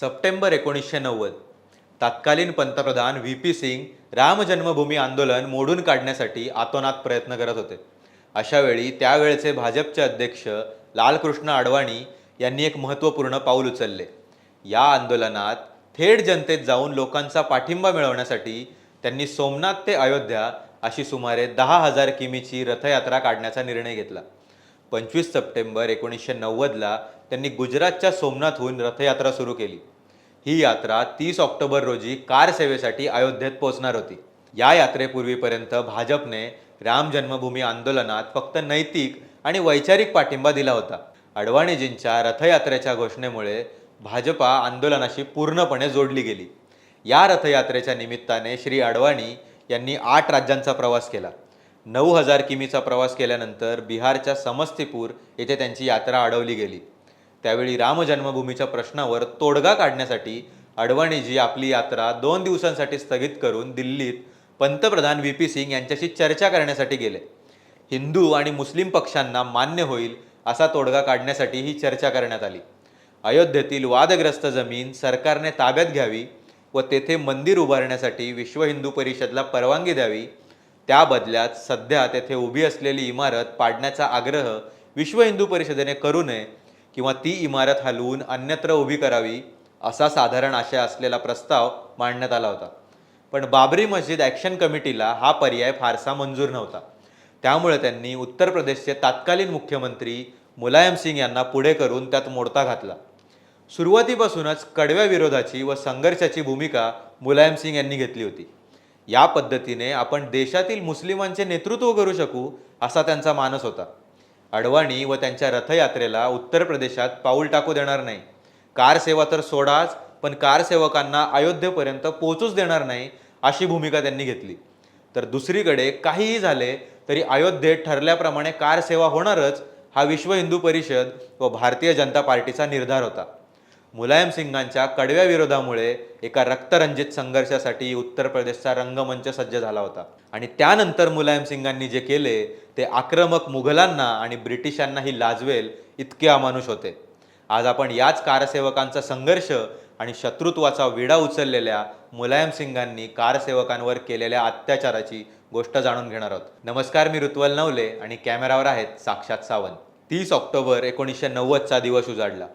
September एकोणीसशे नव्वद. तत्कालीन पंतप्रधान व्ही पी सिंग राम जन्मभूमी आंदोलन मोडून काढण्यासाठी आतोनात प्रयत्न करत होते. अशावेळी त्यावेळचे भाजपचे अध्यक्ष लालकृष्ण अडवाणी यांनी एक महत्त्वपूर्ण पाऊल उचलले. या आंदोलनात थेट जनतेत जाऊन लोकांचा पाठिंबा मिळवण्यासाठी त्यांनी सोमनाथ ते अयोध्या अशी सुमारे दहा हजार किमीची रथयात्रा काढण्याचा निर्णय घेतला. पंचवीस सप्टेंबर एकोणीसशे नव्वदला त्यांनी गुजरातच्या सोमनाथहून रथयात्रा सुरू केली. ही यात्रा तीस ऑक्टोबर रोजी कार सेवेसाठी अयोध्येत पोहोचणार होती. या यात्रेपूर्वीपर्यंत भाजपने राम जन्मभूमी आंदोलनात फक्त नैतिक आणि वैचारिक पाठिंबा दिला होता. अडवाणीजींच्या रथयात्रेच्या घोषणेमुळे भाजपा आंदोलनाशी पूर्णपणे जोडली गेली. या रथयात्रेच्या निमित्ताने श्री अडवाणी यांनी आठ राज्यांचा प्रवास केला. नऊ हजार किमीचा प्रवास केल्यानंतर बिहारच्या समस्तीपूर येथे त्यांची यात्रा अडवली गेली. त्यावेळी रामजन्मभूमीच्या प्रश्नावर तोडगा काढण्यासाठी अडवाणीजी आपली यात्रा दोन दिवसांसाठी स्थगित करून दिल्लीत पंतप्रधान व्ही पी सिंग यांच्याशी चर्चा करण्यासाठी गेले. हिंदू आणि मुस्लिम पक्षांना मान्य होईल असा तोडगा काढण्यासाठी ही चर्चा करण्यात आली. अयोध्येतील वादग्रस्त जमीन सरकारने ताब्यात घ्यावी व तेथे मंदिर उभारण्यासाठी विश्व हिंदू परिषदला परवानगी द्यावी त्या बदल्यात सध्या तेथे उभी असलेली इमारत पाडण्याचा आग्रह विश्व हिंदू परिषदेने करू नये किंवा ती इमारत हलवून अन्यत्र उभी करावी असा साधारण आशय असलेला प्रस्ताव मांडण्यात आला होता. पण बाबरी मस्जिद ॲक्शन कमिटीला हा पर्याय फारसा मंजूर नव्हता. त्यामुळे त्यांनी उत्तर प्रदेशचे तत्कालीन मुख्यमंत्री मुलायम सिंग यांना पुढे करून त्यात मोडता घातला. सुरुवातीपासूनच कडव्या विरोधाची व संघर्षाची भूमिका मुलायम सिंग यांनी घेतली होती. या पद्धतीने आपण देशातील मुस्लिमांचे नेतृत्व करू शकू असा त्यांचा मानस होता. अडवाणी व त्यांच्या रथयात्रेला उत्तर प्रदेशात पाऊल टाकू देणार नाही. कार सेवा तर सोडाच पण कार सेवकांना अयोध्येपर्यंत पोहोचूच देणार नाही अशी भूमिका त्यांनी घेतली. तर दुसरीकडे काहीही झाले तरी अयोध्येत ठरल्याप्रमाणे कार सेवा होणारच हा विश्व हिंदू परिषद व भारतीय जनता पार्टीचा निर्धार होता. मुलायम सिंगांच्या कडव्या विरोधामुळे एका रक्तरंजित संघर्षासाठी उत्तर प्रदेशचा रंगमंच सज्ज झाला होता. आणि त्यानंतर मुलायम सिंगांनी जे केले ते आक्रमक मुघलांना आणि ब्रिटिशांनाही लाजवेल इतके अमानुष होते. आज आपण याच कारसेवकांचा संघर्ष आणि शत्रुत्वाचा विडा उचललेल्या मुलायम सिंगांनी कारसेवकांवर केलेल्या अत्याचाराची गोष्ट जाणून घेणार आहोत. नमस्कार मी ऋत्वल नवले आणि कॅमेरावर आहेत साक्षात सावंत. तीस ऑक्टोबर एकोणीसशे नव्वदचा दिवस उजाडला.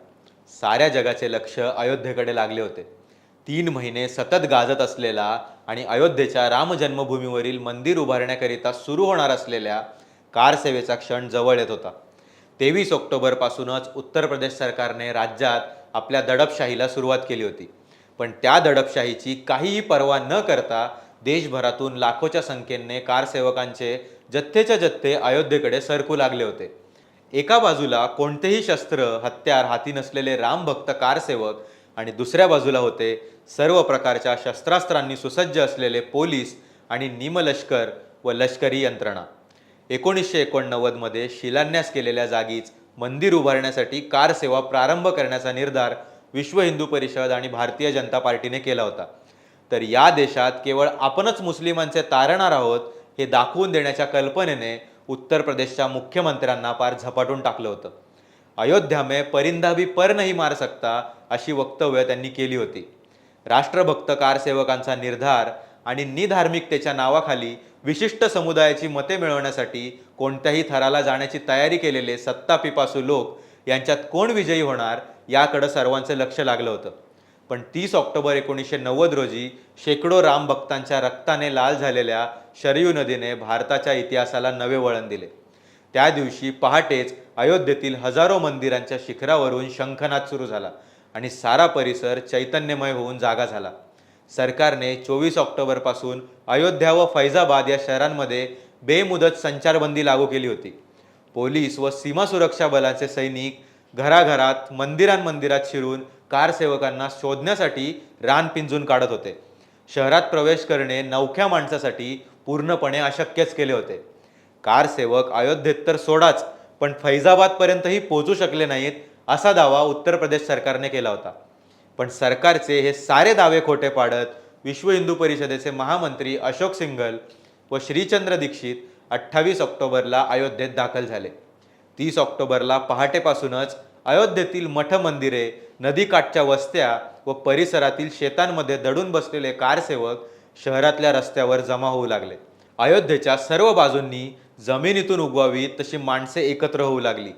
साऱ्या जगाचे लक्ष अयोध्येकडे लागले होते. तीन महिने सतत गाजत असलेला आणि अयोध्येच्या रामजन्मभूमीवरील मंदिर उभारण्याकरिता सुरू होणार असलेल्या कार सेवेचा क्षण जवळ येत होता. तेवीस ऑक्टोबरपासूनच उत्तर प्रदेश सरकारने राज्यात आपल्या दडपशाहीला सुरुवात केली होती. पण त्या दडपशाहीची काहीही पर्वा न करता देशभरातून लाखोच्या संख्येने कारसेवकांचे जथ्थेच्या जथ्थे अयोध्येकडे सरकू लागले होते. एका बाजूला कोणतेही शस्त्र हत्यार हाती नसलेले रामभक्त कारसेवक आणि दुसऱ्या बाजूला होते सर्व प्रकारच्या शस्त्रास्त्रांनी सुसज्ज असलेले पोलीस आणि निमलष्कर व लष्करी यंत्रणा. एकोणीसशे एकोणनव्वदमध्ये शिलान्यास केलेल्या जागीच मंदिर उभारण्यासाठी कार सेवा प्रारंभ करण्याचा निर्धार विश्व हिंदू परिषद आणि भारतीय जनता पार्टीने केला होता. तर या देशात केवळ आपणच मुस्लिमांचे तारणार आहोत हे दाखवून देण्याच्या कल्पनेने उत्तर प्रदेशच्या मुख्यमंत्र्यांना पार झपाटून टाकलं होतं. अयोध्या में परिंदा भी पर नाही मार सकता अशी वक्तव्य त्यांनी केली होती. राष्ट्रभक्त कारसेवकांचा निर्धार आणि निधार्मिकतेच्या नावाखाली विशिष्ट समुदायाची मते मिळवण्यासाठी कोणत्याही थराला जाण्याची तयारी केलेले सत्तापिपासू लोक यांच्यात कोण विजयी होणार याकडं सर्वांचं लक्ष लागलं होतं. पण तीस ऑक्टोबर एकोणीसशे नव्वद रोजी शेकडो राम भक्तांच्या रक्ताने लाल झालेल्या शरयू नदीने भारताच्या इतिहासाला नवे वळण दिले. त्या दिवशी पहाटेच अयोध्येतील हजारो मंदिरांच्या शिखरावरून शंखनाद सुरू झाला आणि सारा परिसर चैतन्यमय होऊन जागा झाला. सरकारने चोवीस ऑक्टोबरपासून अयोध्या व फैजाबाद या शहरांमध्ये बेमुदत संचारबंदी लागू केली होती. पोलीस व सीमा सुरक्षा बलाचे सैनिक घराघरात मंदिरांमंदिरात शिरून कारसेवकांना शोधण्यासाठी रान पिंजून काढत होते. शहरात प्रवेश करणे नवख्या माणसासाठी पूर्णपणे अशक्यच केले होते. कारसेवक अयोध्येत तर सोडाच पण फैजाबादपर्यंतही पोहोचू शकले नाहीत असा दावा उत्तर प्रदेश सरकारने केला होता. पण सरकारचे हे सारे दावे खोटे पाडत विश्व हिंदू परिषदेचे महामंत्री अशोक सिंघल व श्रीचंद्र दीक्षित अठ्ठावीस ऑक्टोबरला अयोध्येत दाखल झाले. तीस ऑक्टोबरला पहाटेपासूनच अयोध्येतील मठ मंदिरे नदीकाठच्या वस्त्या व परिसरातील शेतांमध्ये दडून बसलेले कारसेवक शहरातल्या रस्त्यावर जमा होऊ लागले. अयोध्येच्या सर्व बाजूंनी जमिनीतून उगवावी तशी माणसे एकत्र होऊ लागली.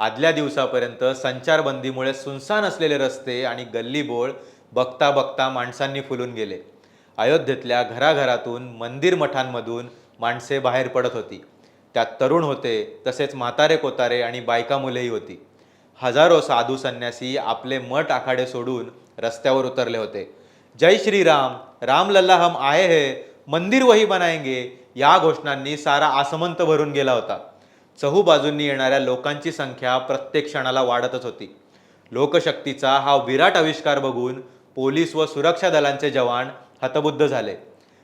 आदल्या दिवसापर्यंत संचारबंदीमुळे सुनसान असलेले रस्ते आणि गल्लीबोळ बघता बघता माणसांनी फुलून गेले. अयोध्येतल्या घराघरातून मंदिर मठांमधून माणसे बाहेर पडत होती. त्यात तरुण होते तसेच म्हातारे कोतारे आणि बायका मुलेही होती. हजारो साधू संन्यासी आपले मठ आखाडे सोडून रस्त्यावर उतरले होते. जय श्रीराम राम लल्ला हम आए हे मंदिर वही बनाएंगे या घोषणांनी सारा आसमंत भरून गेला होता. चहू बाजूंनी येणाऱ्या लोकांची संख्या प्रत्येक क्षणाला वाढतच होती. लोकशक्तीचा हा विराट आविष्कार बघून पोलीस व सुरक्षा दलांचे जवान हतबुद्ध झाले.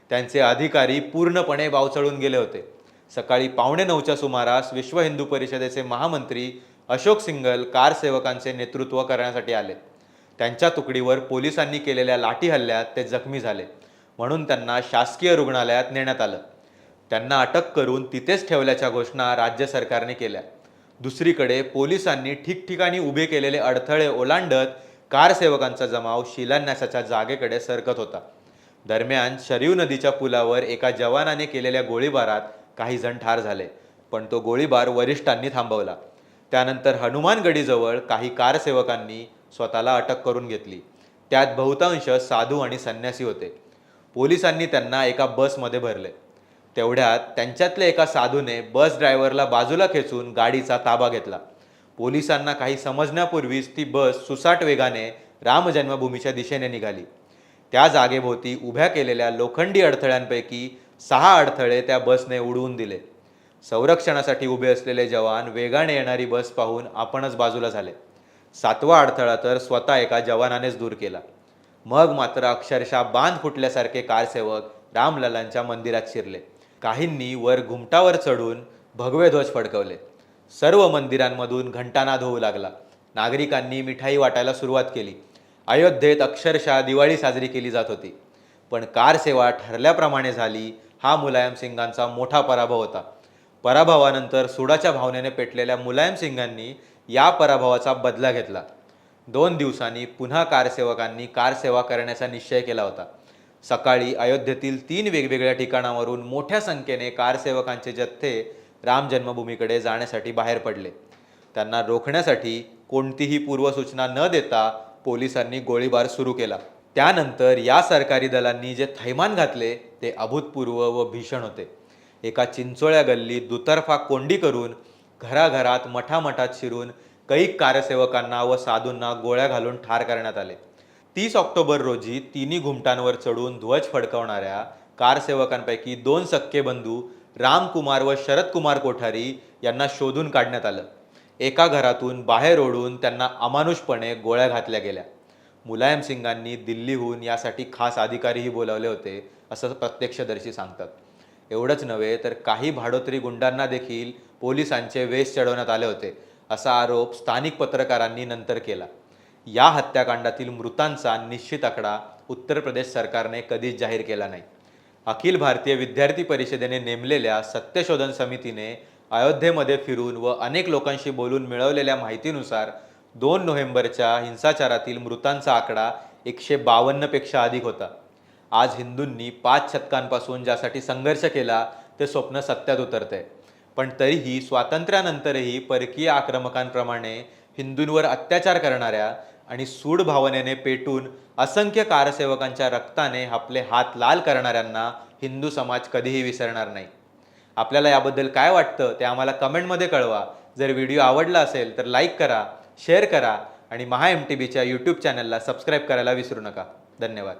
त्यांचे अधिकारी पूर्णपणे बावचळून गेले होते. सकाळी पावणे नऊच्या सुमारास विश्व हिंदू परिषदेचे महामंत्री अशोक सिंगल कार सेवकांचे नेतृत्व करण्यासाठी आले. त्यांच्या तुकडीवर पोलिसांनी केलेल्या लाठी हल्ल्यात ते जखमी झाले म्हणून त्यांना शासकीय रुग्णालयात नेण्यात आलं. त्यांना अटक करून तिथेच ठेवल्याच्या घोषणा राज्य सरकारने केल्या. दुसरीकडे पोलिसांनी ठिकठिकाणी उभे केलेले अडथळे ओलांडत कारसेवकांचा जमाव शिलान्यासाच्या जागेकडे सरकत होता. दरम्यान शरीव नदीच्या पुलावर एका जवानाने केलेल्या गोळीबारात काही जण ठार झाले पण तो गोळीबार वरिष्ठांनी थांबवला. त्यानंतर हनुमानगडीजवळ काही कारसेवकांनी स्वतःला अटक करून घेतली. त्यात बहुतांश साधू आणि संन्यासी होते. पोलिसांनी त्यांना एका बसमध्ये भरले. तेवढ्यात त्यांच्यातल्या एका साधूने बस ड्रायव्हरला बाजूला खेचून गाडीचा ताबा घेतला. पोलिसांना काही समजण्यापूर्वीच ती बस सुसाट वेगाने रामजन्मभूमीच्या दिशेने निघाली. त्या जागेभोवती उभ्या केलेल्या लोखंडी अडथळ्यांपैकी सहा अडथळे त्या बसने उडवून दिले. संरक्षणासाठी उभे असलेले जवान वेगाने येणारी बस पाहून आपणच बाजूला झाले. सातवा अडथळा तर स्वतः एका जवानानेच दूर केला. मग मात्र अक्षरशः बांध फुटल्यासारखे कारसेवक रामललांच्या मंदिरात शिरले. काहींनी वर घुमटावर चढून भगवे ध्वज फडकवले. सर्व मंदिरांमधून घंटानाद होऊ लागला. नागरिकांनी मिठाई वाटायला सुरुवात केली. अयोध्येत अक्षरशः दिवाळी साजरी केली जात होती. पण कारसेवा ठरल्याप्रमाणे झाली हा मुलायम सिंगांचा मोठा पराभव होता. पराभवानंतर सुडाच्या भावनेने पेटलेल्या मुलायम सिंगांनी या पराभवाचा बदला घेतला. दोन दिवसांनी पुन्हा कारसेवकांनी कारसेवा करण्याचा निश्चय केला होता. सकाळी अयोध्येतील तीन वेगवेगळ्या ठिकाणावरून मोठ्या संख्येने कारसेवकांचे जथ्थे राम जन्मभूमीकडे जाण्यासाठी बाहेर पडले. त्यांना रोखण्यासाठी कोणतीही पूर्वसूचना न देता पोलिसांनी गोळीबार सुरू केला. त्यानंतर या सरकारी दलांनी जे थैमान घातले ते अभूतपूर्व व भीषण होते. एका चिंचोळ्या गल्लीत दुतर्फा कोंडी करून घराघरात मठामठात शिरून कैक कारसेवकांना व साधूंना गोळ्या घालून ठार करण्यात आले. तीस ऑक्टोबर रोजी तिन्ही घुमटांवर चढून ध्वज फडकवणाऱ्या कारसेवकांपैकी दोन सक्के बंधू रामकुमार व शरदकुमार कोठारी यांना शोधून काढण्यात आलं. एका घरातून बाहेर ओढून त्यांना अमानुषपणे गोळ्या घातल्या गेल्या. मुलायम सिंगांनी दिल्लीहून यासाठी खास अधिकारीही बोलावले होते असं प्रत्यक्षदर्शी सांगतात. एवढंच नव्हे तर काही भाडोत्री गुंडांना देखील पोलिसांचे वेश चढवण्यात आले होते असा आरोप स्थानिक पत्रकारांनी नंतर केला. या हत्याकांडातील मृतांचा निश्चित आकडा उत्तर प्रदेश सरकारने कधीच जाहीर केला नाही. अखिल भारतीय विद्यार्थी परिषदेने नेमलेल्या सत्यशोधन समितीने अयोध्येमध्ये फिरून व अनेक लोकांशी बोलून मिळवलेल्या माहितीनुसार दोन नोव्हेंबरच्या हिंसाचारातील मृतांचा आकडा एकशे बावन्नपेक्षा अधिक होता. आज हिंदूंनी पाच शतकांपासून ज्यासाठी संघर्ष केला ते स्वप्न सत्यात उतरते पण तरीही स्वातंत्र्यानंतरही परकीय आक्रमकांप्रमाणे हिंदूंवर अत्याचार करणाऱ्या आणि सूड भावनेने पेटून असंख्य कारसेवकांच्या रक्ताने आपले हात लाल करणाऱ्यांना हिंदू समाज कधीही विसरणार नाही. आपल्याला याबद्दल काय वाटतं ते आम्हाला कमेंटमध्ये कळवा. जर व्हिडिओ आवडला असेल तर लाईक करा. शेअर करा आणि महा एम टी बीच्या यूट्यूब चॅनलला सबस्क्राईब करायला विसरू नका. धन्यवाद.